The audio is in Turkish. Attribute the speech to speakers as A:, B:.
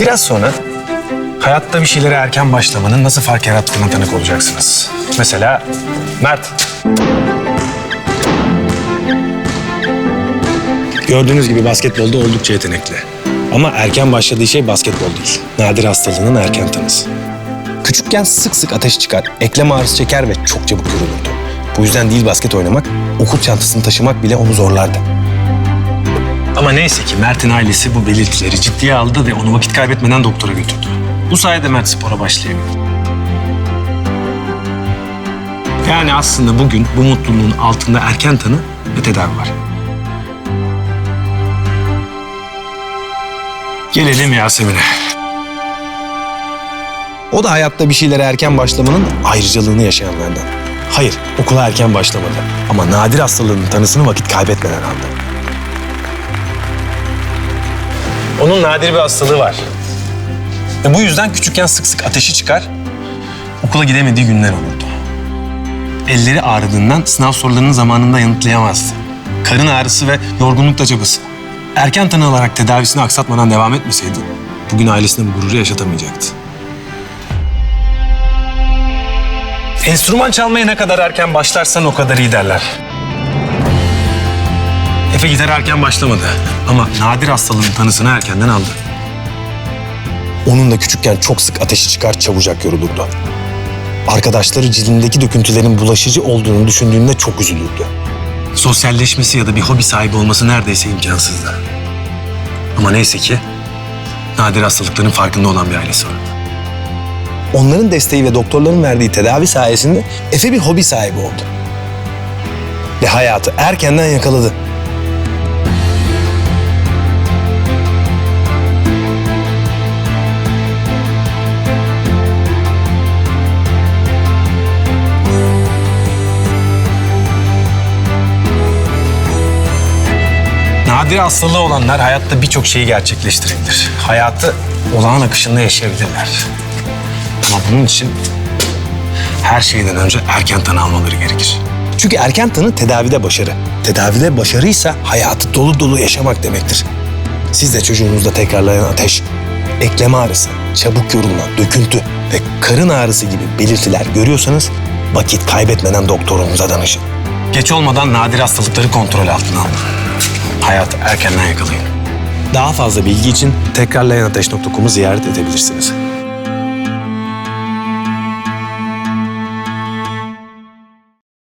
A: Biraz sonra hayatta bir şeylere erken başlamanın nasıl fark yarattığına tanık olacaksınız. Mesela Mert. Gördüğünüz gibi basketbolda oldukça yetenekli. Ama erken başladığı şey basketbol değil. Nadir hastalığının erken tanısı. Küçükken sık sık ateş çıkar, eklem ağrısı çeker ve çok çabuk yorulurdu. Bu yüzden değil basket oynamak, okul çantasını taşımak bile onu zorlardı. Ama neyse ki Mert'in ailesi bu belirtileri ciddiye aldı ve onu vakit kaybetmeden doktora götürdü. Bu sayede Mert spora başlayabildi. Yani aslında bugün bu mutluluğun altında erken tanı ve tedavi var. Gelelim Yasemin'e. O da hayatta bir şeylere erken başlamanın ayrıcalığını yaşayanlardan. Hayır, okula erken başlamadı. Ama nadir hastalığının tanısını vakit kaybetmeden aldı. Onun nadir bir hastalığı var. Ve bu yüzden küçükken sık sık ateşi çıkar, okula gidemediği günler olurdu. Elleri ağrıdığından sınav sorularını zamanında yanıtlayamazdı. Karın ağrısı ve yorgunlukla cabası. Erken tanı alarak tedavisini aksatmadan devam etmeseydi, bugün ailesine bu gururu yaşatamayacaktı. Enstrüman çalmaya ne kadar erken başlarsan o kadar iyi derler. Efe gitar erken başlamadı ama nadir hastalığın tanısını erkenden aldı. Onun da küçükken çok sık ateşi çıkar çabucak yorulurdu. Arkadaşları cildindeki döküntülerin bulaşıcı olduğunu düşündüğünde çok üzülürdü. Sosyalleşmesi ya da bir hobi sahibi olması neredeyse imkansızdı. Ama neyse ki nadir hastalıkların farkında olan bir ailesi var. Onların desteği ve doktorların verdiği tedavi sayesinde Efe bir hobi sahibi oldu. Ve hayatı erkenden yakaladı. Nadir hastalığı olanlar hayatta birçok şeyi gerçekleştirebilir. Hayatı olağan akışında yaşayabilirler. Ama bunun için her şeyden önce erken tanı almaları gerekir. Çünkü erken tanı tedavide başarı. Tedavide başarıysa hayatı dolu dolu yaşamak demektir. Siz de çocuğunuzda tekrarlayan ateş, eklem ağrısı, çabuk yorulma, döküntü ve karın ağrısı gibi belirtiler görüyorsanız vakit kaybetmeden doktorunuza danışın. Geç olmadan nadir hastalıkları kontrol altına alın. Hayatı erkenden yakalayın. Daha fazla bilgi için tekrarlayanateş.com'u ziyaret edebilirsiniz.